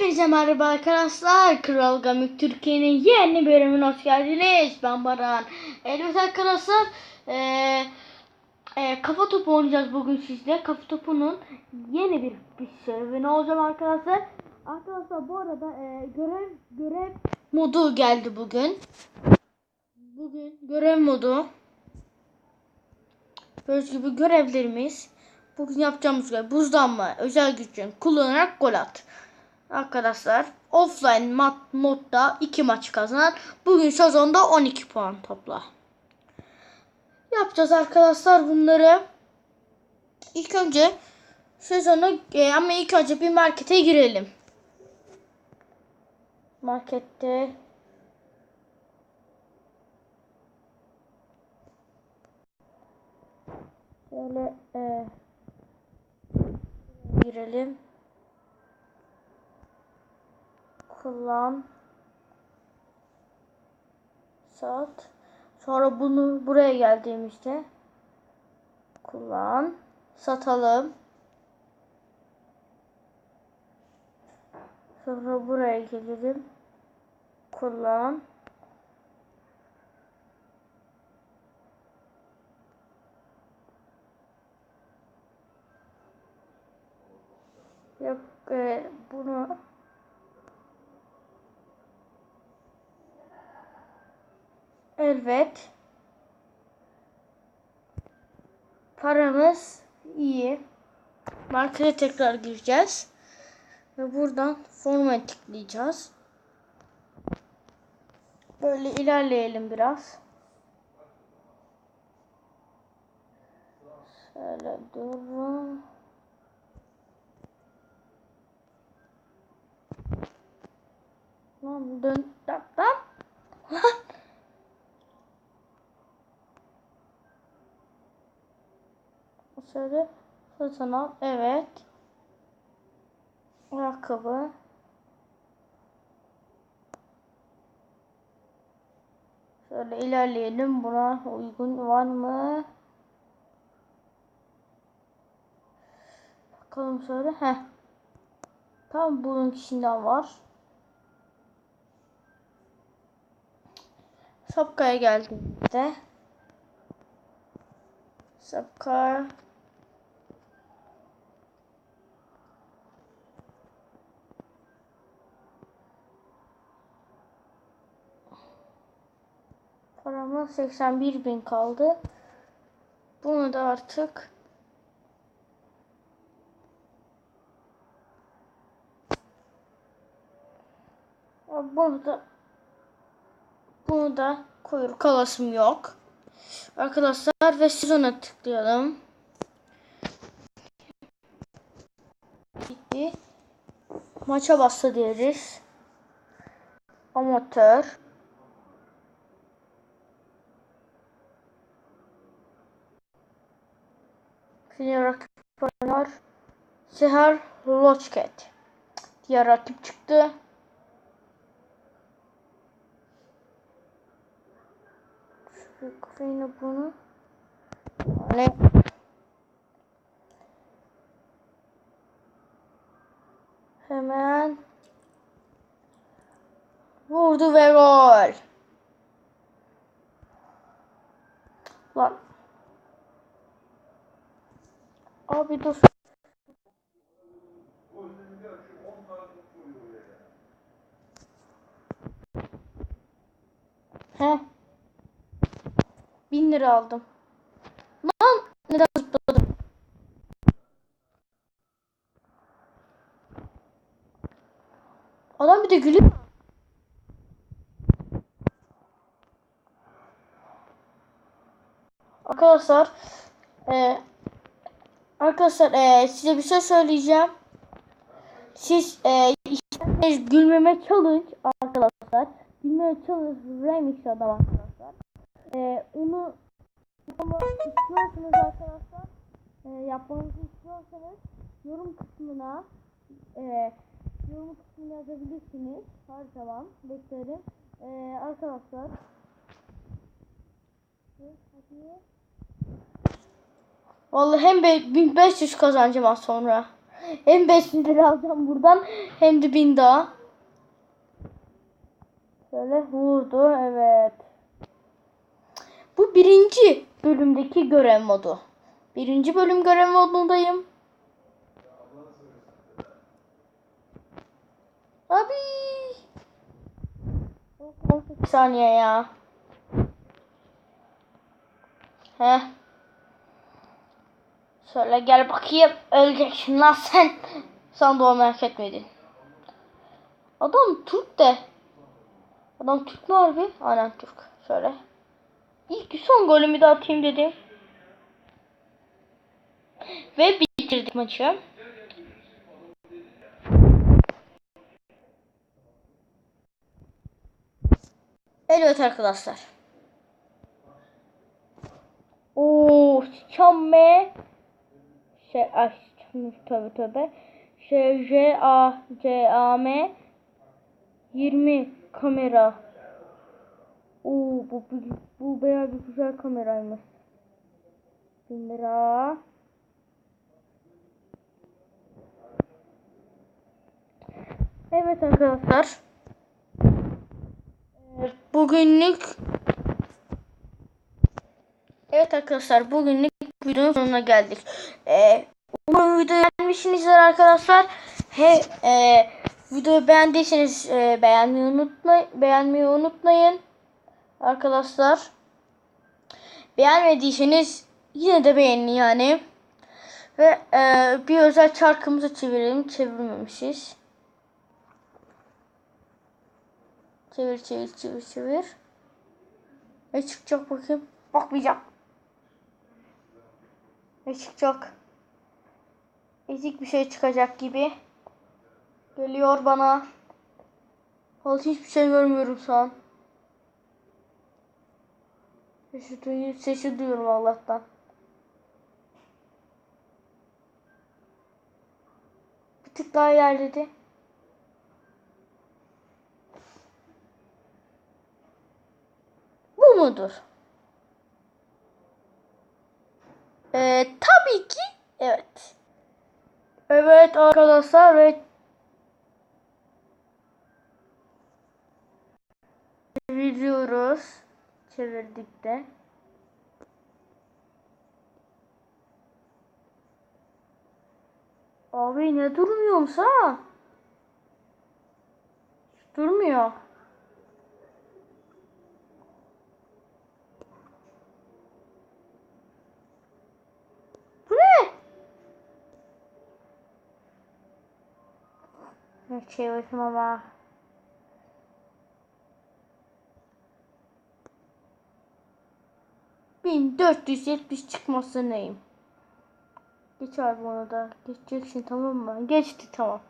Hepinize merhaba arkadaşlar. Kral Gamik Türkiye'nin yeni bölümüne hoş geldiniz. Ben Baran. Evet arkadaşlar. eee, eee, kafa topu oynayacağız bugün sizle. Kafa topunun yeni bir, bir serüveni olacağım arkadaşlar. Arkadaşlar bu arada eee, görev görev modu geldi bugün. Bugün görev modu. Gördüğünüz gibi görevlerimiz. Bugün yapacağımız görev buzlanma özel gücün kullanarak gol at. Arkadaşlar offline modda 2 maç kazanan bugün sezonda 12 puan topla. Yapacağız arkadaşlar bunları. İlk önce sezonu e, ama ilk önce bir markete girelim. Markette şöyle e, girelim. Kullan sat. Sonra bunu buraya geldiğimizde kullan. Satalım. Sonra buraya gelelim. Kullan. Yap, e, bunu Evet. Paramız iyi. Markete tekrar gireceğiz. Ve buradan forma tıklayacağız. Böyle ilerleyelim biraz. Şöyle durun. Lan dön. Lan. Lan. Şöyle satın. Evet. Ayakkabı. Şöyle ilerleyelim. Buna uygun var mı? Bakalım şöyle. Heh. Tam bunun içinden var. Şapkaya geldiğimizde şapka Paramız 81 bin kaldı. Bunu da artık bunu da bunu da kuyruk alasım yok. Arkadaşlar ve sezona tıklayalım. Gitti. Maça bastı deriz. Amatör. Diğer rakip oynar. Seher Lochket. Diğer rakip çıktı. Şu kafayla bunu. Ne? Hemen vurdu ve gol. Lan Abi dur. He. Bin lira aldım. Lan neden zıpladım? Adam bir de gülüyor. Arkadaşlar e, Arkadaşlar e, size bir şey söyleyeceğim. Siz e, işte, gülmeme challenge arkadaşlar. Gülmeme challenge remix adam arkadaşlar. E, onu yapmak istiyorsanız arkadaşlar e, yapmanızı istiyorsanız yorum kısmına e, yorum kısmına yazabilirsiniz. Her zaman beklerim. E, arkadaşlar Vallahi hem 1500 kazanacağım az sonra. Hem 5000 lira alacağım buradan hem de 1000 daha. Şöyle vurdu evet. Bu birinci bölümdeki görev modu. Birinci bölüm görev modundayım. Abi. 18 saniye ya. Heh. Şöyle gel bakayım. Öleceksin lan sen. Sen o merak etmedin. Adam Türk de. Adam Türk mü harbi? Aynen Türk. Şöyle. İlk son golümü de atayım dedim. Ve bitirdik maçı. Evet arkadaşlar. Oo, çamme. Şey, ay, tabi tabi. Şey, J, A, C, A, M. 20 kamera. Oo, bu, bu, bu bayağı bir güzel kameraymış. 1000 lira. Evet arkadaşlar. Ee, Bugünlük Evet arkadaşlar bugünlük videonun sonuna geldik. Ee, umarım videoyu beğenmişsinizdir arkadaşlar. He, e, videoyu beğendiyseniz e, beğenmeyi unutmayın. Beğenmeyi unutmayın arkadaşlar. Beğenmediyseniz yine de beğenin yani. Ve e, bir özel çarkımızı çevirelim. Çevirmemişiz. Çevir çevir çevir çevir. Ne çıkacak bakayım. Bakmayacağım. Ne çıkacak? Ezik bir şey çıkacak gibi. Geliyor bana. Vallahi hiçbir şey görmüyorum şu an. Duy sesi duyuyorum Allah'tan. Bir tık daha ilerledi. Bu mudur? Ee, tabii ki evet. Evet arkadaşlar ve çeviriyoruz. Çevirdik de. Abi ne durmuyorsa? Durmuyor. Bu ne? Ne çevirdim ama. Bin dört yüz yetmiş çıkması neyim? Geç abi onu da. Geçeceksin tamam mı? Geçti tamam.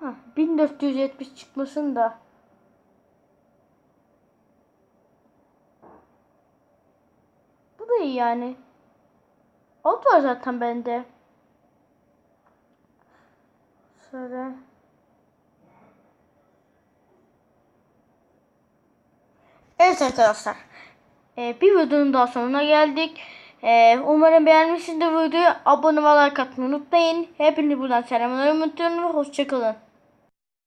Ha, 1470 çıkmasın da. Bu da iyi yani. Alt var zaten bende. Şöyle. Evet arkadaşlar. Ee, bir videonun daha sonuna geldik. Ee, umarım beğenmişsinizdir videoyu. Abone ve like unutmayın. Hepinizi buradan selamlar unutuyorum hoşçakalın.